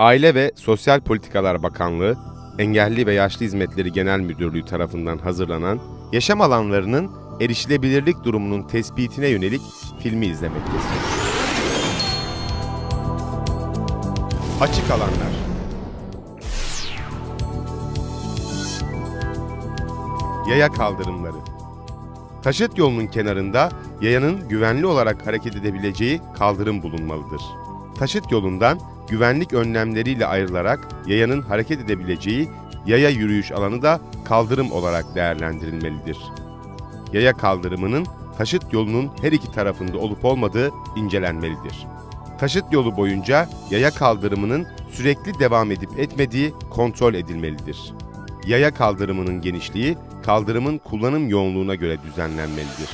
Aile ve Sosyal Politikalar Bakanlığı, Engelli ve Yaşlı Hizmetleri Genel Müdürlüğü tarafından hazırlanan yaşam alanlarının erişilebilirlik durumunun tespitine yönelik filmi izlemektesiniz. Açık alanlar Yaya kaldırımları Taşıt yolunun kenarında yayanın güvenli olarak hareket edebileceği kaldırım bulunmalıdır. Taşıt yolundan güvenlik önlemleriyle ayrılarak yayanın hareket edebileceği yaya yürüyüş alanı da kaldırım olarak değerlendirilmelidir. Yaya kaldırımının taşıt yolunun her iki tarafında olup olmadığı incelenmelidir. Taşıt yolu boyunca yaya kaldırımının sürekli devam edip etmediği kontrol edilmelidir. Yaya kaldırımının genişliği kaldırımın kullanım yoğunluğuna göre düzenlenmelidir.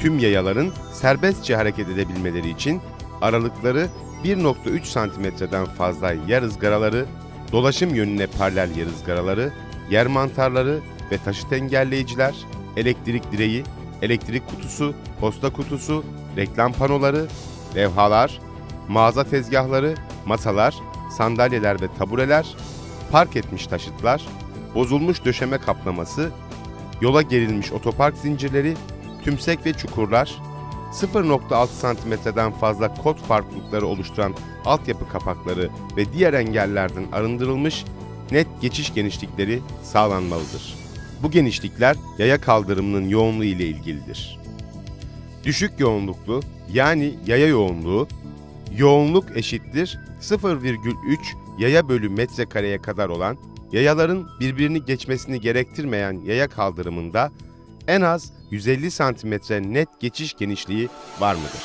Tüm yayaların serbestçe hareket edebilmeleri için aralıkları 1.3 santimetreden fazla yer ızgaraları, dolaşım yönüne paralel yer ızgaraları, yer mantarları ve taşıt engelleyiciler, elektrik direği, elektrik kutusu, posta kutusu, reklam panoları, levhalar, mağaza tezgahları, masalar, sandalyeler ve tabureler, park etmiş taşıtlar, bozulmuş döşeme kaplaması, yola gerilmiş otopark zincirleri, tümsek ve çukurlar, 0.6 santimetreden fazla kod farklılıkları oluşturan altyapı kapakları ve diğer engellerden arındırılmış net geçiş genişlikleri sağlanmalıdır. Bu genişlikler yaya kaldırımının yoğunluğu ile ilgilidir. Düşük yoğunluklu yani yaya yoğunluğu yoğunluk eşittir 0,3 yaya bölü metrekareye kadar olan yayaların birbirini geçmesini gerektirmeyen yaya kaldırımında en az 150 santimetre net geçiş genişliği var mıdır?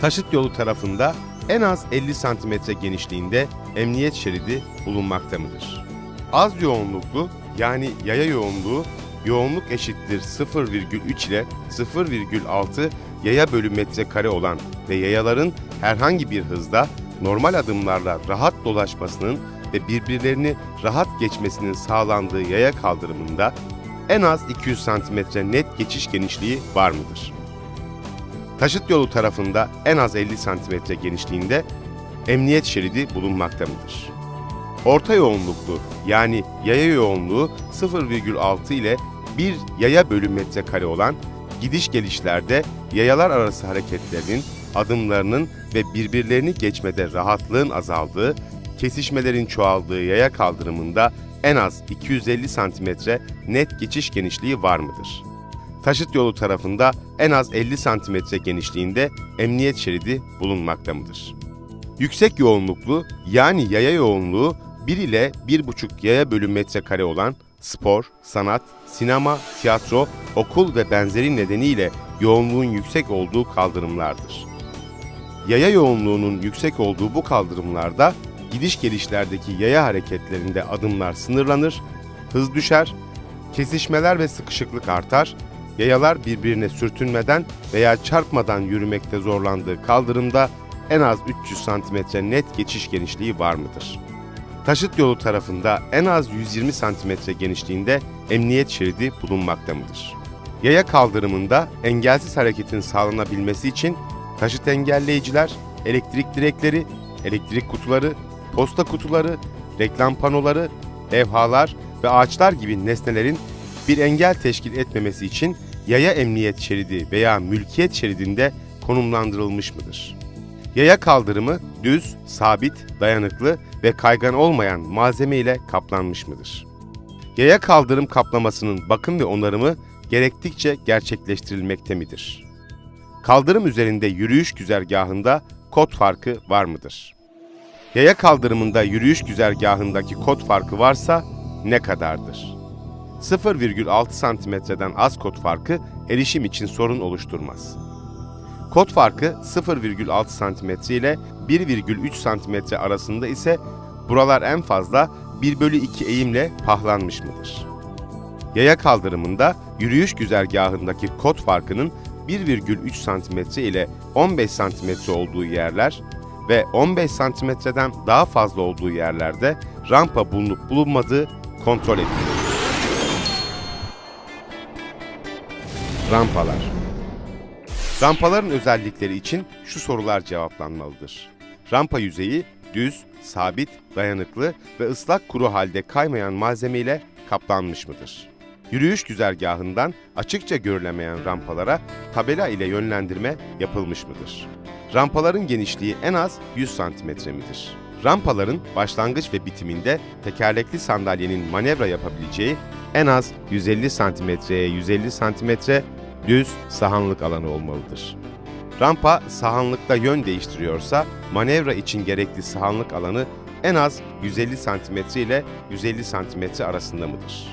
Taşıt yolu tarafında en az 50 santimetre genişliğinde emniyet şeridi bulunmakta mıdır? Az yoğunluklu yani yaya yoğunluğu yoğunluk eşittir 0,3 ile 0,6 yaya bölü metrekare olan ve yayaların herhangi bir hızda normal adımlarla rahat dolaşmasının ve birbirlerini rahat geçmesinin sağlandığı yaya kaldırımında en az 200 santimetre net geçiş genişliği var mıdır? Taşıt yolu tarafında en az 50 santimetre genişliğinde emniyet şeridi bulunmakta mıdır? Orta yoğunluklu yani yaya yoğunluğu 0,6 ile 1 yaya bölü metrekare olan gidiş gelişlerde yayalar arası hareketlerinin, adımlarının ve birbirlerini geçmede rahatlığın azaldığı, kesişmelerin çoğaldığı yaya kaldırımında en az 250 santimetre net geçiş genişliği var mıdır? Taşıt yolu tarafında en az 50 santimetre genişliğinde emniyet şeridi bulunmakta mıdır? Yüksek yoğunluklu yani yaya yoğunluğu 1 ile 1,5 yaya bölü metrekare olan spor, sanat, sinema, tiyatro, okul ve benzeri nedeniyle yoğunluğun yüksek olduğu kaldırımlardır. Yaya yoğunluğunun yüksek olduğu bu kaldırımlarda gidiş gelişlerdeki yaya hareketlerinde adımlar sınırlanır, hız düşer, kesişmeler ve sıkışıklık artar, yayalar birbirine sürtünmeden veya çarpmadan yürümekte zorlandığı kaldırımda en az 300 santimetre net geçiş genişliği var mıdır? Taşıt yolu tarafında en az 120 santimetre genişliğinde emniyet şeridi bulunmakta mıdır? Yaya kaldırımında engelsiz hareketin sağlanabilmesi için taşıt engelleyiciler, elektrik direkleri, elektrik kutuları, posta kutuları, reklam panoları, levhalar ve ağaçlar gibi nesnelerin bir engel teşkil etmemesi için yaya emniyet şeridi veya mülkiyet şeridinde konumlandırılmış mıdır? Yaya kaldırımı düz, sabit, dayanıklı ve kaygan olmayan malzeme ile kaplanmış mıdır? Yaya kaldırım kaplamasının bakım ve onarımı gerektikçe gerçekleştirilmekte midir? Kaldırım üzerinde yürüyüş güzergahında kod farkı var mıdır? Yaya kaldırımında yürüyüş güzergahındaki kod farkı varsa ne kadardır? 0,6 santimetreden az kod farkı erişim için sorun oluşturmaz. Kod farkı 0,6 santimetre ile 1,3 santimetre arasında ise buralar en fazla 1 bölü 2 eğimle pahlanmış mıdır? Yaya kaldırımında yürüyüş güzergahındaki kod farkının 1,3 santimetre ile 15 santimetre olduğu yerler ve 15 santimetreden daha fazla olduğu yerlerde rampa bulunup bulunmadığı kontrol edilir. Rampalar Rampaların özellikleri için şu sorular cevaplanmalıdır. Rampa yüzeyi düz, sabit, dayanıklı ve ıslak kuru halde kaymayan malzeme ile kaplanmış mıdır? Yürüyüş güzergahından açıkça görülemeyen rampalara tabela ile yönlendirme yapılmış mıdır? Rampaların genişliği en az 100 cm midir? Rampaların başlangıç ve bitiminde tekerlekli sandalyenin manevra yapabileceği en az 150 santimetreye 150 santimetre düz sahanlık alanı olmalıdır. Rampa sahanlıkta yön değiştiriyorsa manevra için gerekli sahanlık alanı en az 150 santimetre ile 150 santimetre arasında mıdır?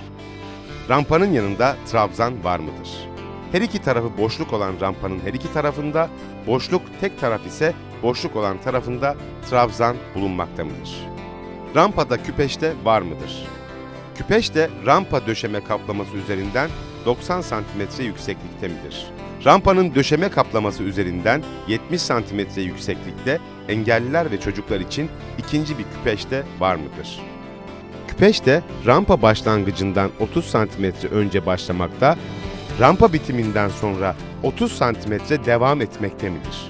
Rampanın yanında trabzan var mıdır? Her iki tarafı boşluk olan rampanın her iki tarafında, boşluk tek taraf ise boşluk olan tarafında trabzan bulunmakta mıdır? Rampada küpeşte var mıdır? Küpeşte rampa döşeme kaplaması üzerinden 90 cm yükseklikte midir? Rampanın döşeme kaplaması üzerinden 70 cm yükseklikte engelliler ve çocuklar için ikinci bir küpeşte var mıdır? Küpeşte rampa başlangıcından 30 cm önce başlamakta, rampa bitiminden sonra 30 cm devam etmekte midir?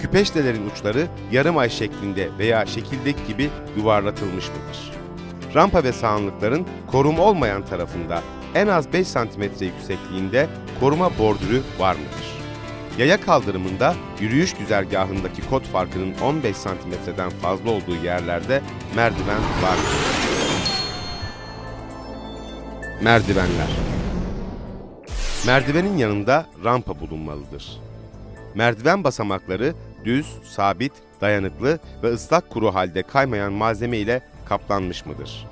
Küpeştelerin uçları yarım ay şeklinde veya şekildeki gibi yuvarlatılmış mıdır? Rampa ve sağanlıkların koruma olmayan tarafında en az 5 cm yüksekliğinde koruma bordürü var mıdır? Yaya kaldırımında yürüyüş güzergahındaki kod farkının 15 santimetreden fazla olduğu yerlerde merdiven var mıdır? Merdivenler Merdivenin yanında rampa bulunmalıdır. Merdiven basamakları düz, sabit, dayanıklı ve ıslak kuru halde kaymayan malzeme ile kaplanmış mıdır?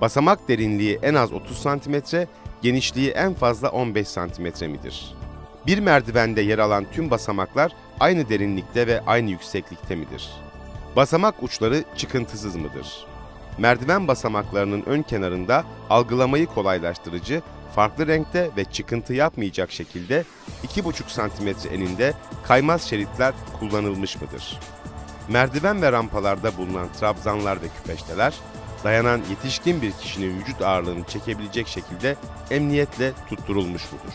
Basamak derinliği en az 30 cm, genişliği en fazla 15 cm midir? Bir merdivende yer alan tüm basamaklar aynı derinlikte ve aynı yükseklikte midir? Basamak uçları çıkıntısız mıdır? Merdiven basamaklarının ön kenarında algılamayı kolaylaştırıcı, farklı renkte ve çıkıntı yapmayacak şekilde 2,5 cm eninde kaymaz şeritler kullanılmış mıdır? Merdiven ve rampalarda bulunan trabzanlar ve küpeşteler, dayanan yetişkin bir kişinin vücut ağırlığını çekebilecek şekilde emniyetle tutturulmuş mudur?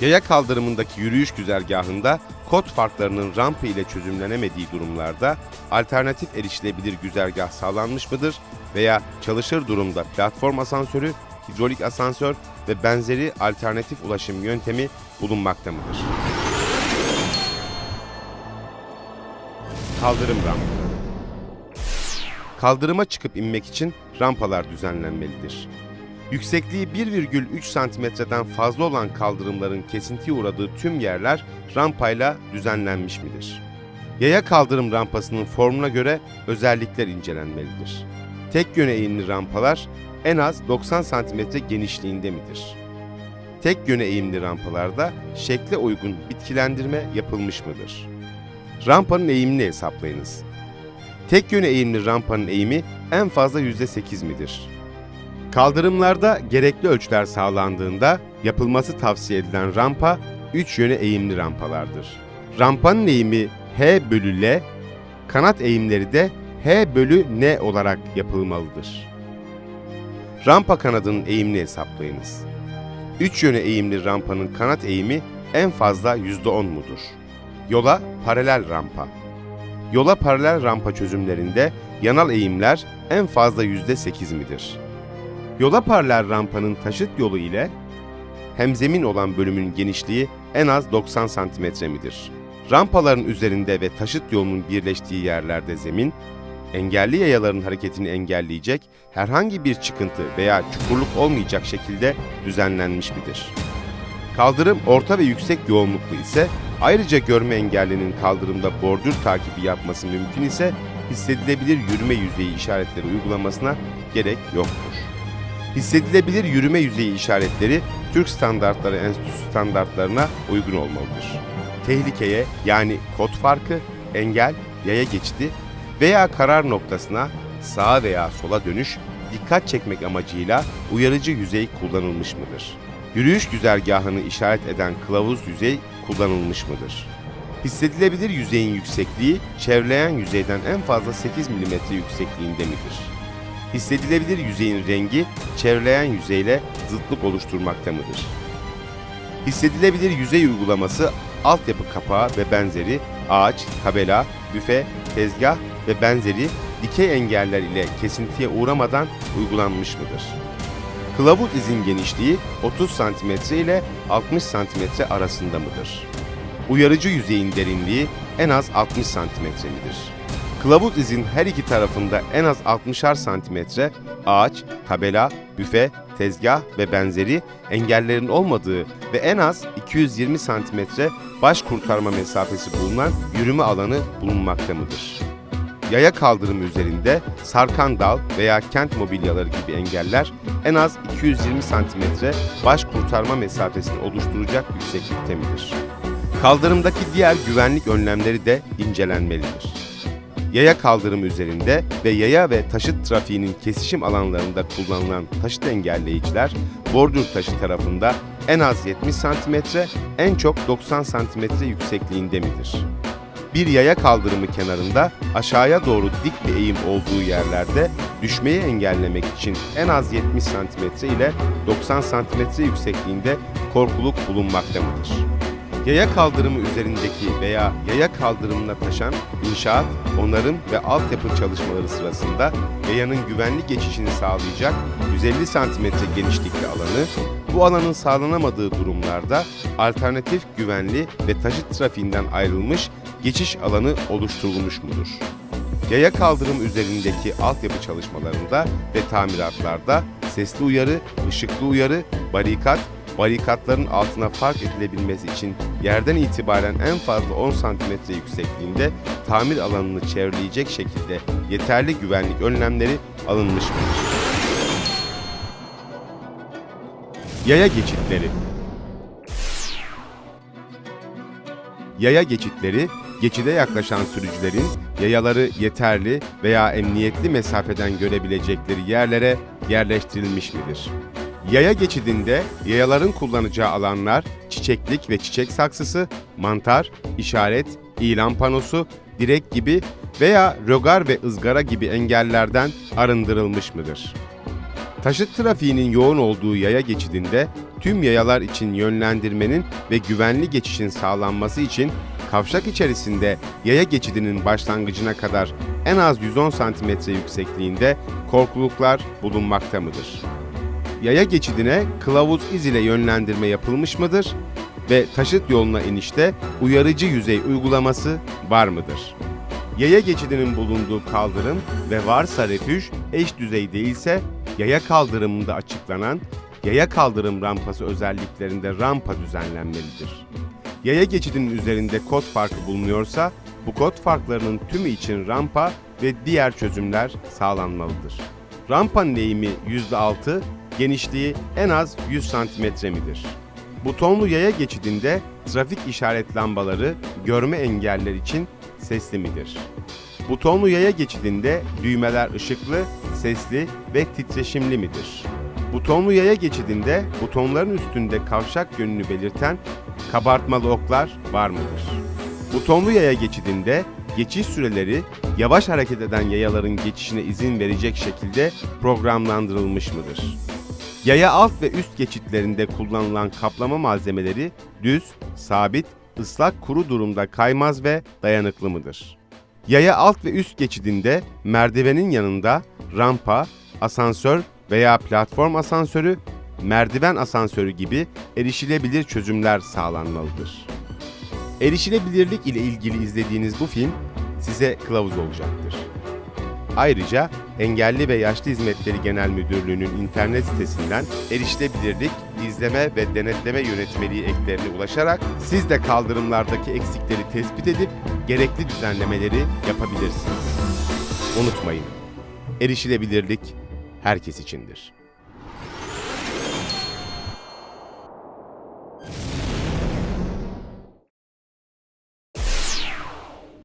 Yaya kaldırımındaki yürüyüş güzergahında kod farklarının rampa ile çözümlenemediği durumlarda alternatif erişilebilir güzergah sağlanmış mıdır veya çalışır durumda platform asansörü, hidrolik asansör ve benzeri alternatif ulaşım yöntemi bulunmakta mıdır? Kaldırım rampaları Kaldırıma çıkıp inmek için rampalar düzenlenmelidir. Yüksekliği 1,3 santimetreden fazla olan kaldırımların kesintiye uğradığı tüm yerler rampayla düzenlenmiş midir? Yaya kaldırım rampasının formuna göre özellikler incelenmelidir. Tek yöne eğimli rampalar en az 90 santimetre genişliğinde midir? Tek yöne eğimli rampalarda şekle uygun bitkilendirme yapılmış mıdır? Rampanın eğimini hesaplayınız. Tek yöne eğimli rampanın eğimi en fazla %8 midir? Kaldırımlarda gerekli ölçüler sağlandığında yapılması tavsiye edilen rampa 3 yöne eğimli rampalardır. Rampanın eğimi H bölü L, kanat eğimleri de H bölü N olarak yapılmalıdır. Rampa kanadının eğimini hesaplayınız. 3 yöne eğimli rampanın kanat eğimi en fazla %10 mudur? Yola paralel rampa. Yola paralel rampa çözümlerinde yanal eğimler en fazla %8 midir? Yola paralel rampanın taşıt yolu ile hemzemin olan bölümün genişliği en az 90 cm midir? Rampaların üzerinde ve taşıt yolunun birleştiği yerlerde zemin, engelli yayaların hareketini engelleyecek herhangi bir çıkıntı veya çukurluk olmayacak şekilde düzenlenmiş midir? Kaldırım orta ve yüksek yoğunluklu ise ayrıca görme engellinin kaldırımda bordür takibi yapması mümkün ise hissedilebilir yürüme yüzeyi işaretleri uygulamasına gerek yoktur. Hissedilebilir yürüme yüzeyi işaretleri Türk Standartları Enstitüsü standartlarına uygun olmalıdır. Tehlikeye yani kod farkı, engel, yaya geçidi veya karar noktasına sağa veya sola dönüş dikkat çekmek amacıyla uyarıcı yüzey kullanılmış mıdır? Yürüyüş güzergahını işaret eden kılavuz yüzey kullanılmış mıdır? Hissedilebilir yüzeyin yüksekliği çevreyen yüzeyden en fazla 8 mm yüksekliğinde midir? Hissedilebilir yüzeyin rengi çevreyen yüzeyle zıtlık oluşturmakta mıdır? Hissedilebilir yüzey uygulaması altyapı kapağı ve benzeri ağaç, tabela, büfe, tezgah ve benzeri dikey engeller ile kesintiye uğramadan uygulanmış mıdır? Kılavuz izin genişliği 30 cm ile 60 cm arasında mıdır? Uyarıcı yüzeyin derinliği en az 60 cm midir? Kılavuz izin her iki tarafında en az 60'ar santimetre ağaç, tabela, büfe, tezgah ve benzeri engellerin olmadığı ve en az 220 santimetre baş kurtarma mesafesi bulunan yürüme alanı bulunmakta mıdır? Yaya kaldırımı üzerinde sarkan dal veya kent mobilyaları gibi engeller en az 220 santimetre baş kurtarma mesafesini oluşturacak yükseklikte midir? Kaldırımdaki diğer güvenlik önlemleri de incelenmelidir. Yaya kaldırımı üzerinde ve yaya ve taşıt trafiğinin kesişim alanlarında kullanılan taşıt engelleyiciler bordür taşı tarafında en az 70 cm, en çok 90 cm yüksekliğinde midir? Bir yaya kaldırımı kenarında aşağıya doğru dik bir eğim olduğu yerlerde düşmeyi engellemek için en az 70 cm ile 90 cm yüksekliğinde korkuluk bulunmakta mıdır? Yaya kaldırımı üzerindeki veya yaya kaldırımına taşan inşaat, onarım ve altyapı çalışmaları sırasında yayanın güvenli geçişini sağlayacak 150 cm genişlikli alanı, bu alanın sağlanamadığı durumlarda alternatif güvenli ve taşıt trafiğinden ayrılmış geçiş alanı oluşturulmuş mudur? Yaya kaldırım üzerindeki altyapı çalışmalarında ve tamiratlarda sesli uyarı, ışıklı uyarı, barikat, barikatların altına fark edilebilmesi için yerden itibaren en fazla 10 cm yüksekliğinde tamir alanını çevreleyecek şekilde yeterli güvenlik önlemleri alınmış mıdır? Yaya geçitleri Yaya geçitleri, geçide yaklaşan sürücülerin yayaları yeterli veya emniyetli mesafeden görebilecekleri yerlere yerleştirilmiş midir? Yaya geçidinde yayaların kullanacağı alanlar çiçeklik ve çiçek saksısı, mantar, işaret, ilan panosu, direk gibi veya rögar ve ızgara gibi engellerden arındırılmış mıdır? Taşıt trafiğinin yoğun olduğu yaya geçidinde tüm yayalar için yönlendirmenin ve güvenli geçişin sağlanması için kavşak içerisinde yaya geçidinin başlangıcına kadar en az 110 cm yüksekliğinde korkuluklar bulunmakta mıdır? Yaya geçidine kılavuz iz ile yönlendirme yapılmış mıdır ve taşıt yoluna inişte uyarıcı yüzey uygulaması var mıdır? Yaya geçidinin bulunduğu kaldırım ve varsa refüj eş düzey değilse yaya kaldırımında açıklanan yaya kaldırım rampası özelliklerinde rampa düzenlenmelidir. Yaya geçidinin üzerinde kod farkı bulunuyorsa bu kod farklarının tümü için rampa ve diğer çözümler sağlanmalıdır. Rampanın eğimi %6, genişliği en az 100 cm midir? Butonlu yaya geçidinde trafik işaret lambaları görme engeller için sesli midir? Butonlu yaya geçidinde düğmeler ışıklı, sesli ve titreşimli midir? Butonlu yaya geçidinde butonların üstünde kavşak yönünü belirten kabartmalı oklar var mıdır? Butonlu yaya geçidinde geçiş süreleri yavaş hareket eden yayaların geçişine izin verecek şekilde programlandırılmış mıdır? Yaya alt ve üst geçitlerinde kullanılan kaplama malzemeleri düz, sabit, ıslak kuru durumda kaymaz ve dayanıklı mıdır? Yaya alt ve üst geçidinde merdivenin yanında rampa, asansör veya platform asansörü, merdiven asansörü gibi erişilebilir çözümler sağlanmalıdır. Erişilebilirlik ile ilgili izlediğiniz bu film size kılavuz olacaktır. Ayrıca Engelli ve Yaşlı Hizmetleri Genel Müdürlüğü'nün internet sitesinden erişilebilirlik, izleme ve denetleme yönetmeliği eklerine ulaşarak siz de kaldırımlardaki eksikleri tespit edip gerekli düzenlemeleri yapabilirsiniz. Unutmayın, erişilebilirlik herkes içindir.